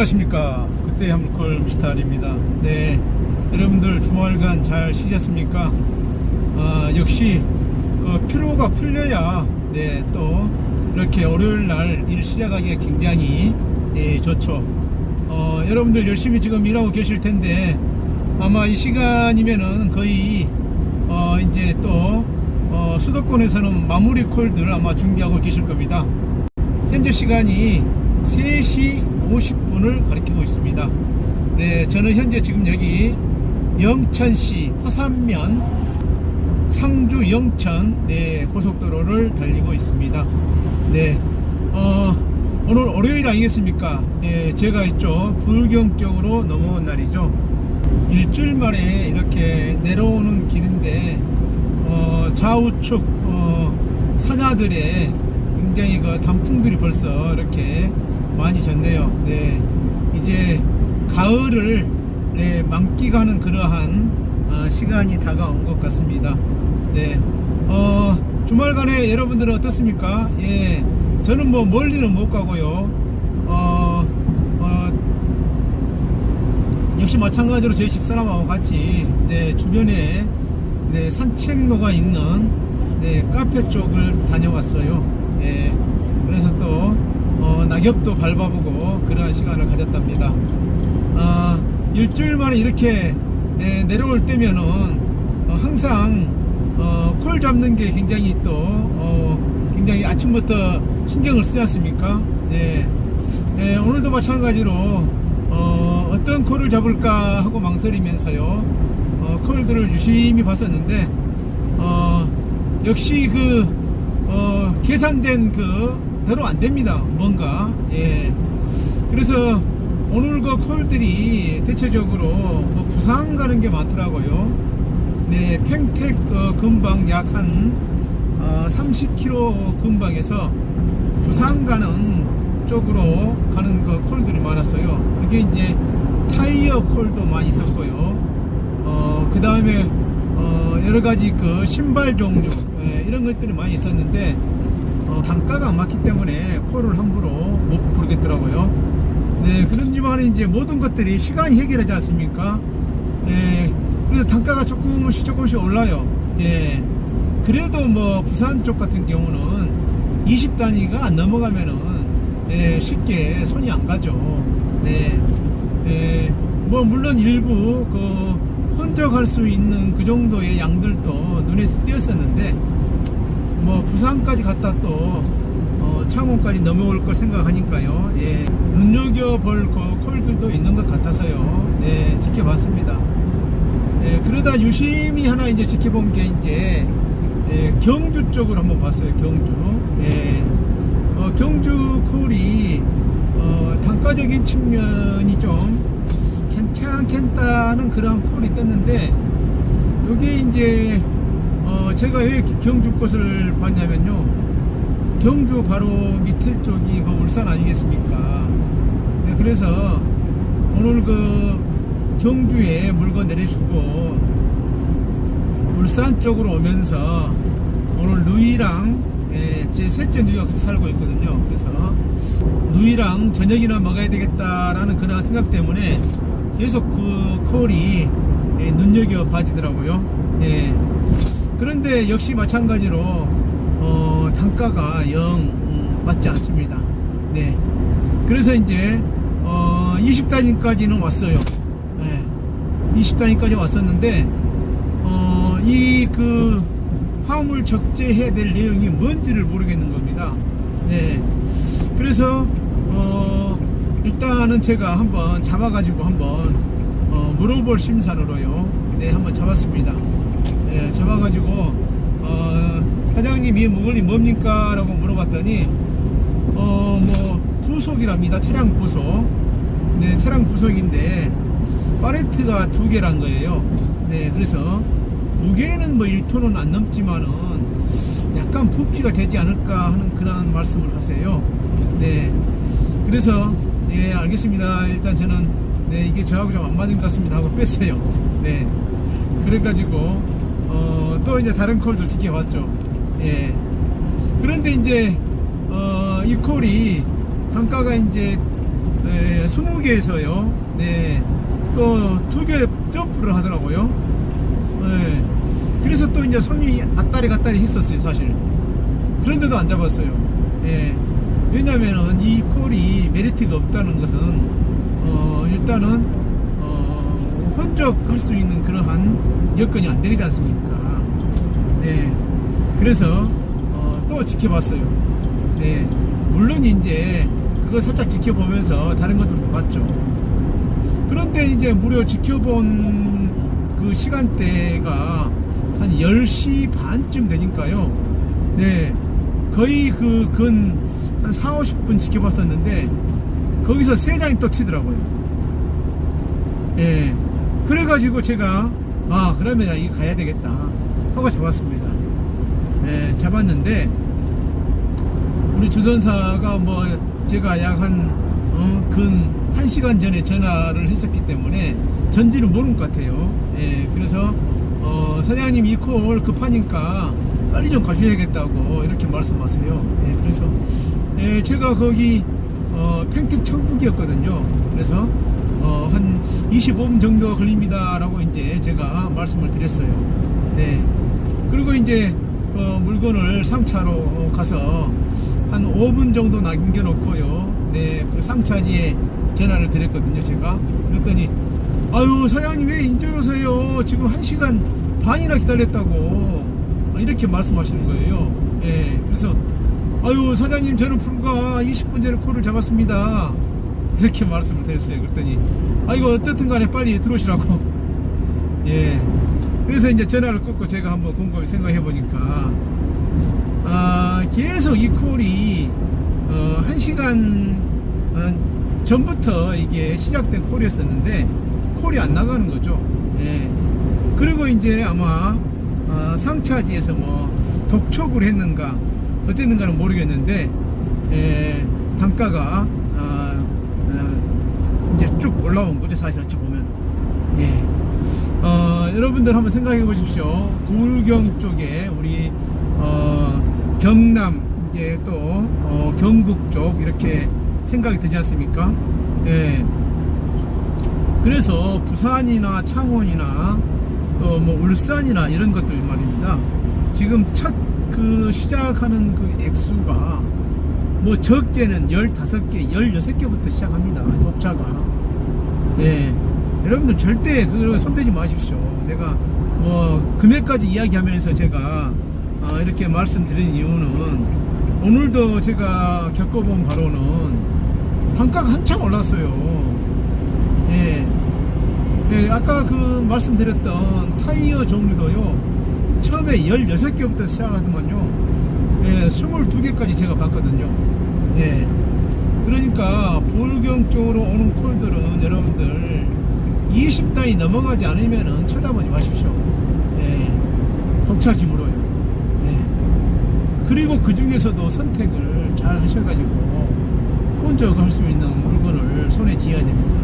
안녕하십니까. 그때 한물콜 미스터입니다. 네 여러분들 주말간 잘 쉬셨습니까? 아, 역시 그 피로가 풀려야 네 또 이렇게 월요일 날 일 시작하기가 굉장히 예, 좋죠. 어, 여러분들 열심히 지금 일하고 계실 텐데 아마 이 시간이면은 거의 어, 이제 또 어, 수도권에서는 마무리 콜들 아마 준비하고 계실 겁니다. 현재 시간이 3시 50분을 가리키고 있습니다. 네, 저는 현재 지금 여기 영천시 화산면 상주 영천 네, 고속도로를 달리고 있습니다. 네, 어, 오늘 월요일 아니겠습니까? 예, 제가 있죠. 불경적으로 넘어온 날이죠. 일주일 만에 이렇게 내려오는 길인데 어, 좌우측 어, 산야들의 굉장히 그 단풍들이 벌써 이렇게 많이 졌네요. 네, 이제 가을을 네, 만끽하는 그러한 어, 시간이 다가온 것 같습니다. 네, 어, 주말간에 여러분들은 어떻습니까? 예, 저는 뭐 멀리는 못 가고요. 어, 어, 역시 마찬가지로 저희 집사람하고 같이 네, 주변에 네, 산책로가 있는 네, 카페 쪽을 다녀왔어요. 예, 그래서 또 어, 낙엽도 밟아보고 그러한 시간을 가졌답니다. 아, 일주일 만에 이렇게 예, 내려올 때면은 어, 항상 어, 콜 잡는 게 굉장히 또 어, 굉장히 아침부터 신경을 쓰지 않습니까? 예, 예, 오늘도 마찬가지로 어, 어떤 콜을 잡을까 하고 망설이면서요 어, 콜들을 유심히 봤었는데 어, 역시 그 어, 계산된 그 대로 안 됩니다. 뭔가 예. 그래서 오늘 그 콜들이 대체적으로 뭐 부산 가는 게 많더라고요. 네, 팽택 어, 근방 약한 어, 30km 근방에서 부산 가는 쪽으로 가는 그 콜들이 많았어요. 그게 이제 타이어 콜도 많이 있었고요. 어, 그 다음에 어, 여러 가지 그 신발 종류 예, 이런 것들이 많이 있었는데 어, 단가가 안 맞기 때문에 콜을 함부로 못 부르겠더라고요. 네, 그런지만 이제 모든 것들이 시간이 해결하지 않습니까? 예, 그래서 단가가 조금씩 조금씩 올라요. 예, 그래도 뭐 부산 쪽 같은 경우는 20단위가 안 넘어가면은 예, 쉽게 손이 안 가죠. 네, 예, 뭐 물론 일부 그 혼적할 수 있는 그 정도의 양들도 눈에 띄었었는데 뭐 부산까지 갔다 또 어, 창원까지 넘어올 걸 생각하니까요. 예, 눈여겨볼 그 콜들도 있는 것 같아서요. 네, 지켜봤습니다. 예, 그러다 유심히 하나 이제 지켜본 게 이제 예, 경주 쪽을 한번 봤어요. 경주. 예, 어, 경주 콜이 어, 단가적인 측면이 좀 괜찮겠다는 그런 콜이 떴는데 이게 이제 어, 제가 왜 경주 것을 봤냐면요. 경주 바로 밑에 쪽이 그 울산 아니겠습니까? 네, 그래서 오늘 그 경주에 물건 내려주고 울산 쪽으로 오면서 오늘 누이랑 예, 제 셋째 누이가 같이 살고 있거든요. 그래서 누이랑 저녁이나 먹어야 되겠다라는 그런 생각 때문에 계속 그 콜이 예, 눈여겨 봐지더라고요. 예. 그런데 역시 마찬가지로 어, 단가가 영 음, 맞지 않습니다. 네. 그래서 이제 어, 20단위까지는 왔어요. 네. 20단위까지 왔었는데 어, 이그 화물 적재해야 될 내용이 뭔지를 모르겠는 겁니다. 네. 그래서 어, 일단은 제가 한번 잡아가지고 한번 어, 물어볼 심산으로요. 네, 한번 잡았습니다. 네, 잡아가지고 어, 사장님 이 물건이 뭡니까? 라고 물어봤더니 어, 뭐 부속이랍니다. 차량 부속. 네, 차량 부속인데 팔레트가 두 개란 거예요. 네, 그래서 무게는 뭐 1톤은 안 넘지만은 약간 부피가 되지 않을까 하는 그런 말씀을 하세요. 네, 그래서 예, 알겠습니다. 일단 저는 네, 이게 저하고 좀 안 맞은 것 같습니다 하고 뺐어요. 네, 그래가지고 어, 또 이제 다른 콜들 지켜봤죠. 예. 그런데 이제 어, 이 콜이 단가가 이제 네, 20개에서요. 네. 또두개 점프를 하더라고요. 네. 그래서 또 이제 손이 왔다리 갔다리 했었어요, 사실. 그런데도 안 잡았어요. 예. 왜냐면은 이 콜이 메리트가 없다는 것은, 어, 일단은, 어, 혼적할 수 있는 그러한 여건이 안 되지 않습니까? 네. 그래서, 어, 또 지켜봤어요. 네. 물론 이제 그거 살짝 지켜보면서 다른 것들도 봤죠. 그런데 이제 무려 지켜본 그 시간대가 한 10시 반쯤 되니까요. 네. 거의 그 근 한 4, 50분 지켜봤었는데 거기서 세 장이 또 튀더라고요. 예. 그래가지고 제가 아 그러면 이거 가야 되겠다 하고 잡았습니다. 예, 잡았는데 우리 주선사가 뭐 제가 약한 어, 근 1시간 전에 전화를 했었기 때문에 전지는 모르는 것 같아요. 예, 그래서 어, 사장님 이 콜 급하니까 빨리 좀 가셔야겠다고 이렇게 말씀하세요. 예, 그래서 예, 제가 거기 어, 팽택 청북이었거든요. 그래서 어, 한 25분 정도 걸립니다라고 이제 제가 말씀을 드렸어요. 네. 그리고 이제 어, 물건을 상차로 가서 한 5분 정도 남겨 놓고요. 네, 그 상차지에 전화를 드렸거든요, 제가. 그랬더니, 아유, 사장님 왜 인제 오세요? 지금 1시간 반이나 기다렸다고. 이렇게 말씀하시는 거예요. 예, 그래서, 아유, 사장님 저는 불과 20분 전에 콜을 잡았습니다. 이렇게 말씀을 드렸어요. 그랬더니, 아, 이거 어떻든 간에 빨리 들어오시라고. 예. 그래서 이제 전화를 끊고 제가 한번 곰곰이 생각해 보니까, 아, 계속 이 콜이 어, 한 시간 어, 전부터 이게 시작된 콜이었었는데 콜이 안 나가는 거죠. 예. 그리고 이제 아마 어, 상차지에서 뭐 독촉을 했는가 어쨌는가는 모르겠는데 예, 단가가 어, 어, 이제 쭉 올라온 거죠. 사실 어찌 보면. 예. 어, 여러분들 한번 생각해 보십시오. 불경 쪽에 우리 어, 경남 이제 또 어, 경북 쪽 이렇게 생각이 되지 않습니까? 예. 그래서 부산이나 창원이나 또 뭐 울산이나 이런 것들 말입니다. 지금 첫 그 시작하는 그 액수가 뭐 적게는 15개, 16개부터 시작합니다. 독자가. 예. 여러분들 절대 그거 손대지 마십시오. 내가 뭐 금액까지 이야기하면서 제가 아, 이렇게 말씀드린 이유는 오늘도 제가 겪어본 바로는 단가가 한창 올랐어요. 예. 예, 아까 그 말씀드렸던 타이어 종류도요. 처음에 16개부터 시작하더만요. 예, 22개까지 제가 봤거든요. 예. 그러니까 불경 쪽으로 오는 콜들은 여러분들 20단이 넘어가지 않으면은 쳐다보지 마십시오. 예. 독차짐으로요. 예. 그리고 그 중에서도 선택을 잘 하셔가지고 혼적 할 수 있는 물건을 손에 쥐어야 됩니다.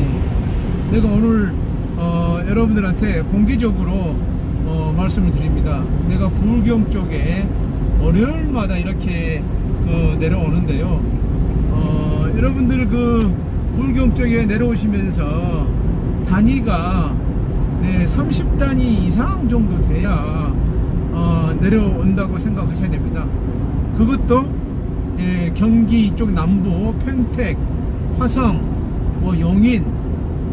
예. 내가 오늘 어, 여러분들한테 공개적으로 어, 말씀을 드립니다. 내가 불경 쪽에 월요일마다 이렇게 그 내려오는데요. 어, 여러분들 그 불경 쪽에 내려오시면서 단위가 네, 30단위 이상 정도 돼야 어, 내려온다고 생각하셔야 됩니다. 그것도 예, 경기 이쪽 남부, 평택, 화성, 뭐 용인,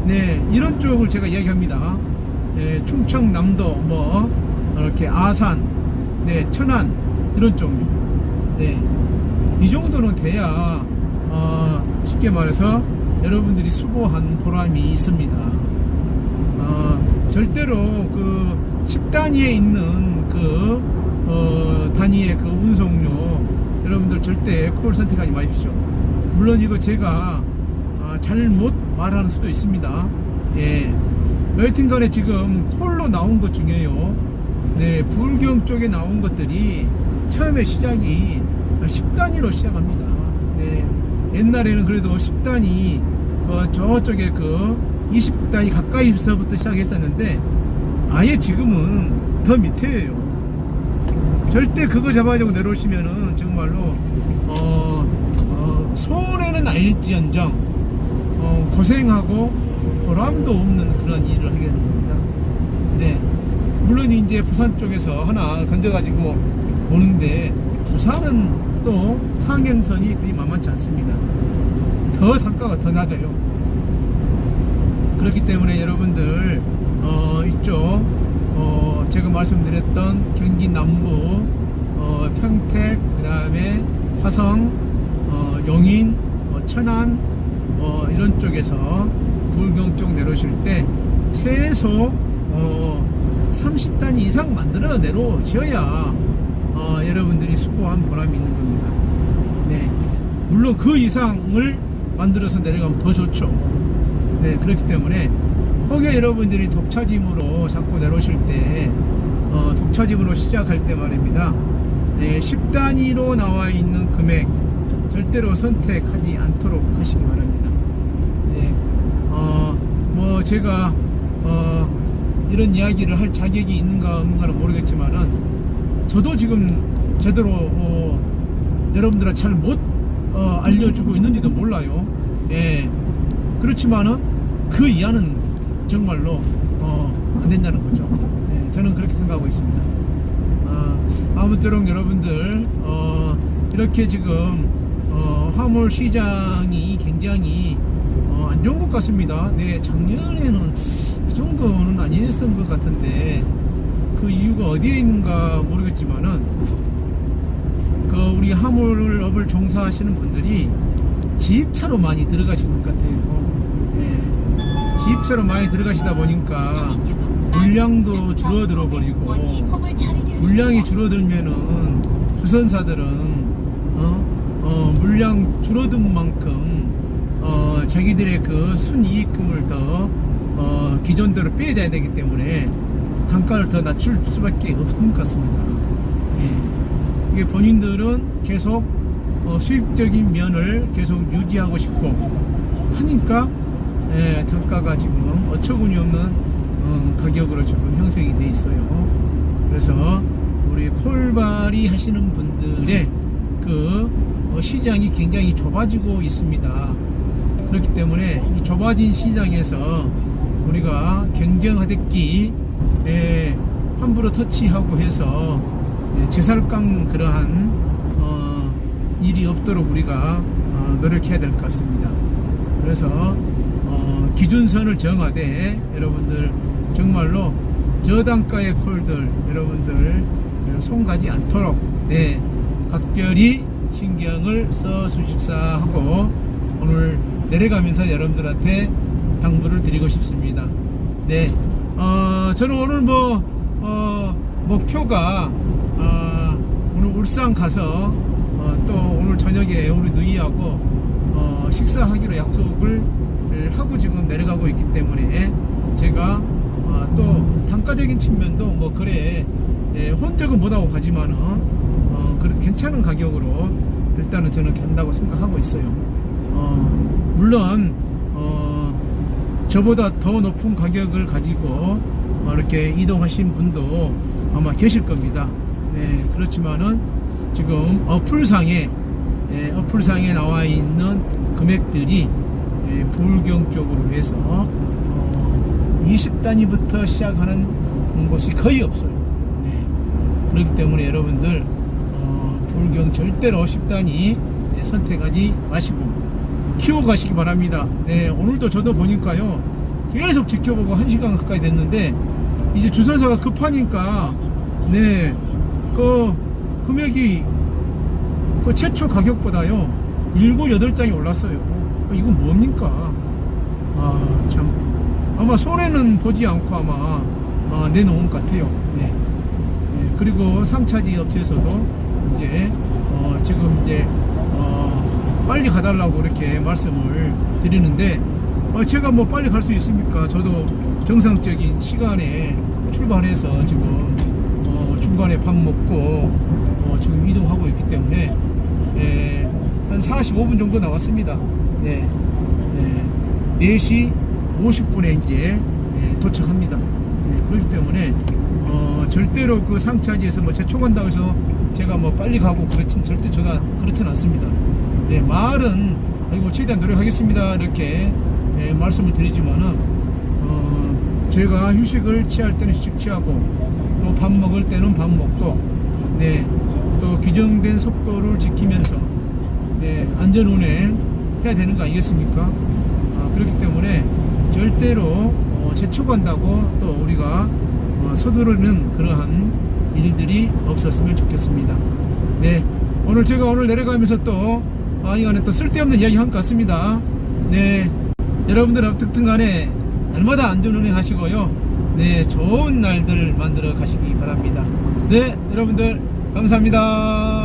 네 이런 쪽을 제가 이야기합니다. 예, 충청남도, 뭐 이렇게 아산, 네 천안 이런 쪽요. 네, 이 정도는 돼야 어, 쉽게 말해서 여러분들이 수고한 보람이 있습니다. 어, 절대로 그 10단위에 있는 그 어, 단위의 그 운송료 여러분들 절대 콜 선택하지 마십시오. 물론 이거 제가 어, 잘못 말하는 수도 있습니다. 예. 여하튼 간에 지금 콜로 나온 것 중에요. 네, 불경 쪽에 나온 것들이 처음에 시작이 10단위로 시작합니다. 네, 옛날에는 그래도 10단위, 어, 저쪽에 그 20단위 가까이서부터 시작했었는데, 아예 지금은 더 밑에예요. 절대 그거 잡아가지고 내려오시면은 정말로, 어, 어, 손해는 아닐지언정 어, 고생하고 보람도 없는 그런 일을 하게 겁니다. 네. 물론 이제 부산 쪽에서 하나 건져가지고 오는데 부산은 또 상행선이 그리 만만치 않습니다. 더 단가가 더 낮아요. 그렇기 때문에 여러분들 어, 이쪽 어, 제가 말씀드렸던 경기 남부 어, 평택 그 다음에 화성 어, 용인 어, 천안 어, 이런 쪽에서 불경 쪽 내려오실 때 최소 어, 30단 이상 만들어 내려오셔야 어, 여러분들이 수고한 보람이 있는 겁니다. 네. 물론 그 이상을 만들어서 내려가면 더 좋죠. 네, 그렇기 때문에 혹여 여러분들이 독차짐으로 자꾸 내려오실 때 어, 독차짐으로 시작할 때 말입니다. 네, 10단위로 나와 있는 금액 절대로 선택하지 않도록 하시기 바랍니다. 네, 어, 뭐 제가 어, 이런 이야기를 할 자격이 있는가 없는가는 모르겠지만은 저도 지금 제대로 어, 여러분들한테 잘못 어, 알려주고 있는지도 몰라요. 예. 그렇지만은 그 이하는 정말로 어, 안 된다는 거죠. 예, 저는 그렇게 생각하고 있습니다. 아, 아무쪼록 여러분들 어, 이렇게 지금 어, 화물 시장이 굉장히 어, 안 좋은 것 같습니다. 네, 작년에는 이 정도는 아니었던 것 같은데 그 이유가 어디에 있는가 모르겠지만은 그 우리 화물업을 종사하시는 분들이 지입차로 많이 들어가신 것 같아요. 예, 지입차로 많이 들어가시다 보니까 물량도 줄어들어 버리고 물량이 줄어들면은 주선사들은 어, 어, 물량 줄어든 만큼 어, 자기들의 그 순이익금을 더 어, 기존대로 빼야 되기 때문에 단가를 더 낮출 수밖에 없는 것 같습니다. 예. 이게 본인들은 계속 어, 수입적인 면을 계속 유지하고 싶고 하니까 예, 단가가 지금 어처구니 없는 어, 가격으로 지금 형성이 돼 있어요. 그래서 우리 콜바리 하시는 분들의 그 어, 시장이 굉장히 좁아지고 있습니다. 그렇기 때문에 이 좁아진 시장에서 우리가 경쟁하듯기 예, 함부로 터치하고 해서 예, 제살 깎는 그러한 어, 일이 없도록 우리가 어, 노력해야 될 것 같습니다. 그래서 어, 기준선을 정하되 여러분들 정말로 저단가의 콜들 여러분들 손 가지 않도록 네, 각별히 신경을 써 주십사 하고 오늘 내려가면서 여러분들한테 당부를 드리고 싶습니다. 네, 어, 저는 오늘 뭐 어, 목표가 어, 오늘 울산 가서 어, 또 오늘 저녁에 우리 누이하고 어, 식사하기로 약속을 하고 지금 내려가고 있기 때문에 제가 어, 또 단가적인 측면도 뭐 그래 예, 혼적은 못하고 가지만은 어, 그래도 괜찮은 가격으로 일단은 저는 간다고 생각하고 있어요. 어, 물론 어, 저보다 더 높은 가격을 가지고 어, 이렇게 이동하신 분도 아마 계실 겁니다. 네, 그렇지만은 지금 어플상에 예, 어플상에 나와 있는 금액들이 예, 불경 쪽으로 해서 어, 20단위부터 시작하는 곳이 거의 없어요. 네, 그렇기 때문에 여러분들 어, 불경 절대로 10단위 네, 선택하지 마시고 키워 가시기 바랍니다. 네, 오늘도 저도 보니까요 계속 지켜보고 1시간 가까이 됐는데 이제 주선사가 급하니까 네, 그 금액이 그 최초 가격보다요 7, 8장이 올랐어요. 어, 이건 뭡니까? 아 참. 아마 손해는 보지 않고 아마 아, 내놓은 것 같아요. 네. 네, 그리고 상차지 업체에서도 이제 어, 지금 이제 어, 빨리 가달라고 이렇게 말씀을 드리는데 어, 제가 뭐 빨리 갈 수 있습니까? 저도 정상적인 시간에 출발해서 지금 어, 중간에 밥 먹고 어, 지금 이동하고 있기 때문에 예, 한 45분 정도 나왔습니다. 네, 네, 4시 50분에 이제 예, 도착합니다. 네, 그렇기 때문에 어, 절대로 그 상차지에서 뭐 제초간다고 해서 제가 뭐 빨리 가고 그렇진 절대 저가 그렇진 않습니다. 네, 말은 아이고 최대한 노력하겠습니다 이렇게 예, 말씀을 드리지만은 어, 제가 휴식을 취할 때는 휴식 취하고 또 밥 먹을 때는 밥 먹고 네, 또 규정된 속도를 지키면서 네, 안전 운행 해야 되는 거 아니겠습니까? 아, 그렇기 때문에 절대로 어, 재촉한다고 또 우리가 어, 서두르는 그러한 일들이 없었으면 좋겠습니다. 네, 오늘 제가 오늘 내려가면서 또 아, 이간에 또 쓸데없는 이야기 한 것 같습니다. 네, 여러분들 어떻든 간에 날마다 안전 운행 하시고요. 네, 좋은 날들 만들어 가시기 바랍니다. 네, 여러분들 감사합니다.